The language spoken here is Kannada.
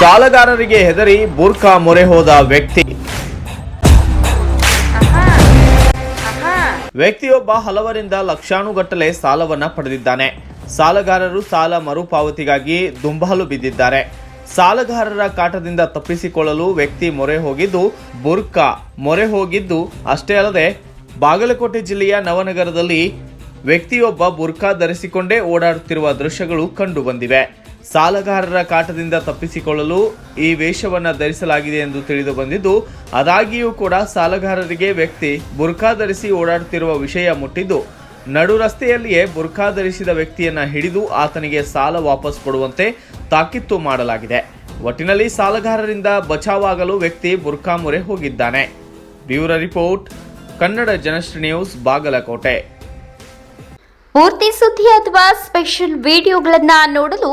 ಸಾಲಗಾರರಿಗೆ ಹೆದರಿ ಬುರ್ಖಾ ಮೊರೆ ಹೋದ ವ್ಯಕ್ತಿ. ವ್ಯಕ್ತಿಯೊಬ್ಬ ಹಲವರಿಂದ ಲಕ್ಷಾನುಗಟ್ಟಲೆ ಸಾಲವನ್ನ ಪಡೆದಿದ್ದಾನೆ. ಸಾಲಗಾರರು ಸಾಲ ಮರುಪಾವತಿಗಾಗಿ ದುಂಬಾಲು ಬಿದ್ದಿದ್ದಾರೆ. ಸಾಲಗಾರರ ಕಾಟದಿಂದ ತಪ್ಪಿಸಿಕೊಳ್ಳಲು ವ್ಯಕ್ತಿ ಮೊರೆ ಹೋಗಿದ್ದು ಬುರ್ಕಾ ಮೊರೆ ಹೋಗಿದ್ದು ಅಷ್ಟೇ ಅಲ್ಲದೆ ಬಾಗಲಕೋಟೆ ಜಿಲ್ಲೆಯ ನವನಗರದಲ್ಲಿ ವ್ಯಕ್ತಿಯೊಬ್ಬ ಬುರ್ಖಾ ಧರಿಸಿಕೊಂಡೇ ಓಡಾಡುತ್ತಿರುವ ದೃಶ್ಯಗಳು ಕಂಡು ಬಂದಿವೆ. ಸಾಲಗಾರರ ಕಾಟದಿಂದ ತಪ್ಪಿಸಿಕೊಳ್ಳಲು ಈ ವೇಷವನ್ನು ಧರಿಸಲಾಗಿದೆ ಎಂದು ತಿಳಿದು ಬಂದಿದ್ದು ಆದಾಗಿಯೂ ಕೂಡ ಸಾಲಗಾರರಿಗೆ ವ್ಯಕ್ತಿ ಬುರ್ಖಾ ಧರಿಸಿ ಓಡಾಡುತ್ತಿರುವ ವಿಷಯ ಮುಟ್ಟಿದ್ದು, ನಡು ರಸ್ತೆಯಲ್ಲಿಯೇ ಬುರ್ಖಾ ಧರಿಸಿದ ವ್ಯಕ್ತಿಯನ್ನ ಹಿಡಿದು ಆತನಿಗೆ ಸಾಲ ವಾಪಸ್ ಕೊಡುವಂತೆ ತಾಕೀತು ಮಾಡಲಾಗಿದೆ. ಒಟ್ಟಿನಲ್ಲಿ ಸಾಲಗಾರರಿಂದ ಬಚಾವಾಗಲು ವ್ಯಕ್ತಿ ಬುರ್ಖಾ ಮೊರೆ ಹೋಗಿದ್ದಾನೆ. Bureau report, Kannada Janashree news, Bagalkot. ಪೂರ್ತಿ ಸುದ್ದಿ ಅಥವಾ ಸ್ಪೆಷಲ್ ವಿಡಿಯೋಗಳನ್ನು ನೋಡಲು